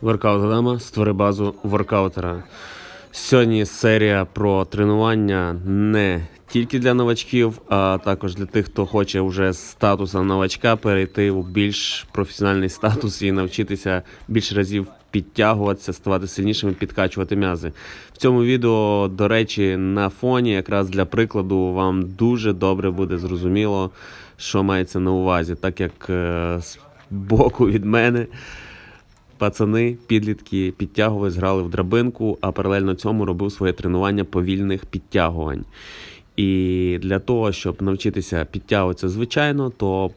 Воркаут Адама, створи базу воркаутера. Сьогодні серія про тренування не тільки для новачків, а також для тих, хто хоче вже з статусу новачка перейти у більш професіональний статус і навчитися більш разів підтягуватися, ставати сильнішими, підкачувати м'язи. В цьому відео, до речі, на фоні, якраз для прикладу, вам дуже добре буде зрозуміло, що мається на увазі, так як е, з боку від мене. Пацани, підлітки підтягувались, грали в драбинку, а паралельно цьому робив своє тренування повільних підтягувань. І для того, щоб навчитися підтягуватися звичайно, то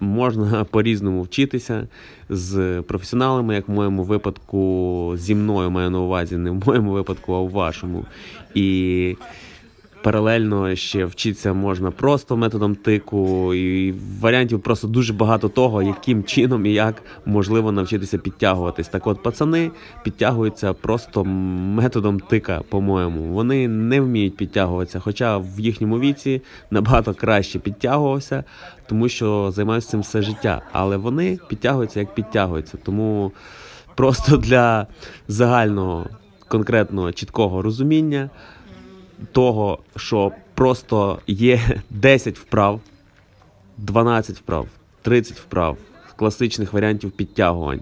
можна по-різному вчитися з професіоналами, як в моєму випадку, зі мною маю на увазі, не в моєму випадку, а в вашому. І Паралельно ще вчитися можна просто методом тику, і варіантів просто дуже багато того, яким чином і як можливо навчитися підтягуватись. Так от, пацани підтягуються просто методом тика, по-моєму. Вони не вміють підтягуватися, хоча в їхньому віці набагато краще підтягувався, тому що займаюся цим все життя. Але вони підтягуються як підтягуються. Тому просто для загального конкретного чіткого розуміння того, що просто є 10 вправ, 12 вправ, 30 вправ, класичних варіантів підтягувань.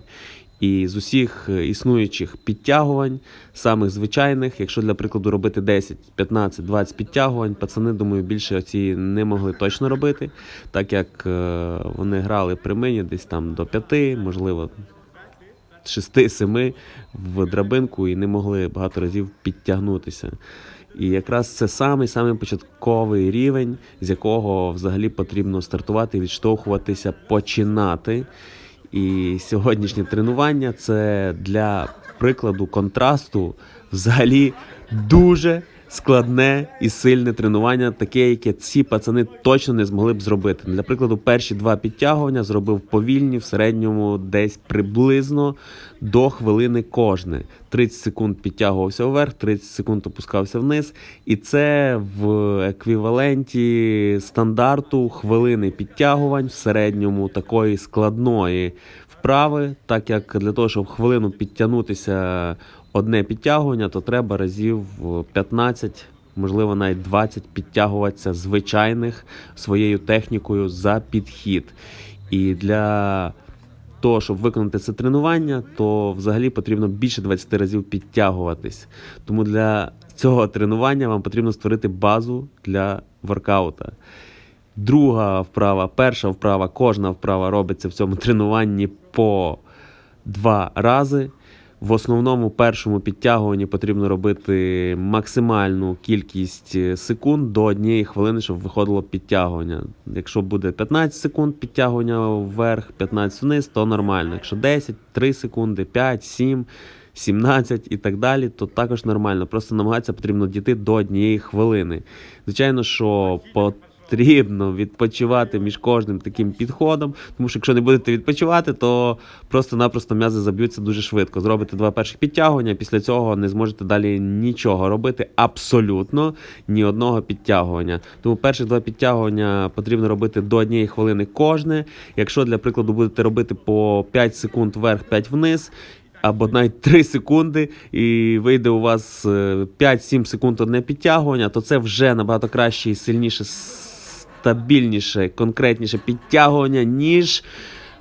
І з усіх е, існуючих підтягувань, самих звичайних, якщо для прикладу робити 10, 15, 20 підтягувань, пацани, думаю, більше оці не могли точно робити, так як е, вони грали при мені десь там до 5, можливо, 6-7 в драбинку і не могли багато разів підтягнутися. І якраз це самий самий початковий рівень, з якого взагалі потрібно стартувати, відштовхуватися, починати. І сьогоднішнє тренування це для прикладу контрасту взагалі дуже складне і сильне тренування, таке, яке ці пацани точно не змогли б зробити. Для прикладу, перші два підтягування зробив повільні, в середньому десь приблизно до хвилини кожне. 30 секунд підтягувався вверх, 30 секунд опускався вниз. І це в еквіваленті стандарту хвилини підтягувань в середньому такої складної вправи, так як для того, щоб хвилину підтягнутися одне підтягування, то треба разів 15, можливо, навіть 20 підтягуватися звичайних своєю технікою за підхід. І для того, щоб виконати це тренування, то взагалі потрібно більше 20 разів підтягуватись. Тому для цього тренування вам потрібно створити базу для воркаута. Друга вправа, перша вправа, кожна вправа робиться в цьому тренуванні по два рази. В основному першому підтягуванні потрібно робити максимальну кількість е, секунд до однієї хвилини, щоб виходило підтягування. Якщо буде 15 секунд підтягування вверх, 15 вниз, то нормально. Якщо 10, 3 секунди, 5, 7, 17 і так далі, то також нормально. Просто намагатися потрібно дійти до однієї хвилини. Звичайно, що по Потрібно відпочивати між кожним таким підходом, тому що якщо не будете відпочивати, то просто-напросто м'язи заб'ються дуже швидко. Зробите два перших підтягування, після цього не зможете далі нічого робити, абсолютно ні одного підтягування. Тому перші два підтягування потрібно робити до однієї хвилини кожне. Якщо для прикладу будете робити по 5 секунд вверх, 5 вниз. Або навіть 3 секунди, і вийде у вас е, 5-7 секунд одне підтягування, то це вже набагато краще і сильніше стабільніше, конкретніше підтягування, ніж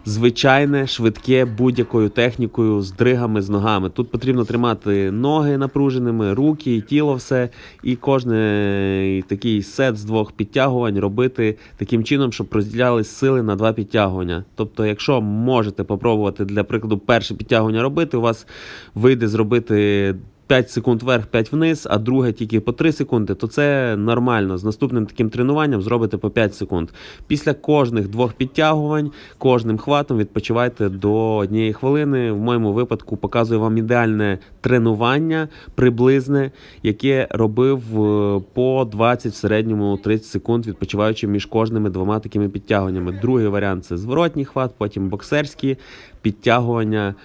звичайне, швидке будь-якою технікою з дригами з ногами. Тут потрібно тримати ноги напруженими, руки тіло все. І кожний такий сет з двох підтягувань робити таким чином, щоб розділялись сили на два підтягування. Тобто, якщо можете попробувати для прикладу перше підтягування робити, у вас вийде зробити. 5 секунд вверх, 5 вниз, а друге тільки по 3 секунди, то це нормально. З наступним таким тренуванням зробите по 5 секунд. Після кожних двох підтягувань, кожним хватом відпочивайте до однієї хвилини. В моєму випадку показую вам ідеальне тренування приблизне, яке робив е, по 20 в середньому 30 секунд, відпочиваючи між кожними двома такими підтягуваннями. Другий варіант це зворотній хват, потім боксерські підтягування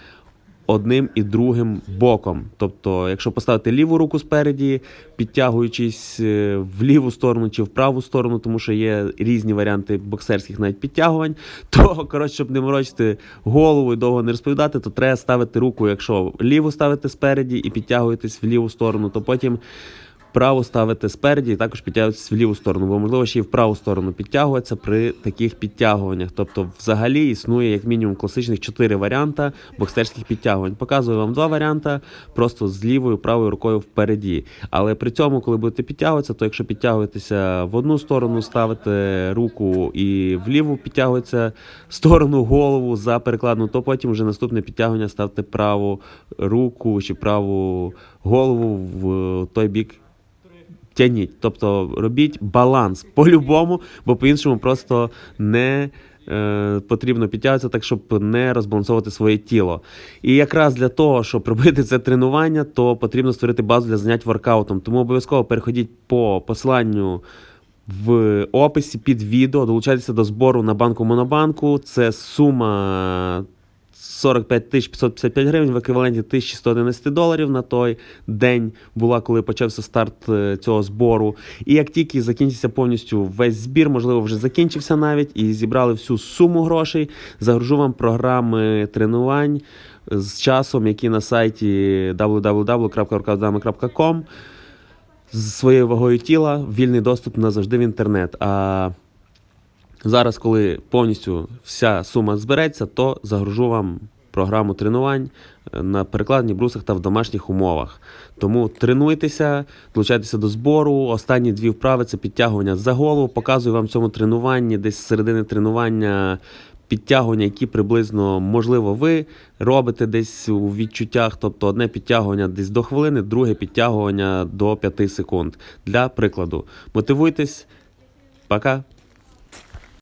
одним і другим боком. Тобто, якщо поставити ліву руку спереді, підтягуючись е, в ліву сторону чи в праву сторону, тому що є різні варіанти боксерських навіть підтягувань, то коротше, щоб не морочити голову і довго не розповідати, то треба ставити руку, якщо ліву ставити спереді і підтягуєтесь в ліву сторону, то потім праву ставити спереді і також підтягуєтесь в ліву сторону, бо можливо ще й в праву сторону підтягуватися при таких підтягуваннях. Тобто, взагалі існує як мінімум класичних чотири варіанти боксерських підтягувань. Показую вам два варіанти, просто з лівою правою рукою впереді. Але при цьому, коли будете підтягуватися, то якщо підтягуєтеся в одну сторону, ставите руку і вліву підтягується сторону голову за перекладну, то потім вже наступне підтягування ставте праву руку чи праву голову в той бік тяніть. Тобто робіть баланс по-любому, бо по-іншому просто не е, потрібно підтягуватися так, щоб не розбалансовувати своє тіло. І якраз для того, щоб робити це тренування, то потрібно створити базу для занять воркаутом. Тому обов'язково переходіть по посиланню. В описі під відео долучайтеся до збору на банку Монобанку. Це сума 45 тисяч 555 гривень в еквіваленті 1111 доларів на той день була, коли почався старт е, цього збору. І як тільки закінчиться повністю весь збір, можливо, вже закінчився навіть, і зібрали всю суму грошей, загружу вам програми тренувань з часом, які на сайті www.workoutdami.com з своєю вагою тіла, вільний доступ назавжди в інтернет. А Зараз, коли повністю вся сума збереться, то загружу вам програму тренувань е, на перекладних брусах та в домашніх умовах. Тому тренуйтеся, долучайтеся до збору. Останні дві вправи це підтягування за голову. Показую вам в цьому тренуванні, десь з середини тренування. Підтягування, які приблизно можливо ви робите десь у відчуттях, тобто одне підтягування десь до хвилини, друге підтягування до 5 секунд. Для прикладу, мотивуйтесь. Пока.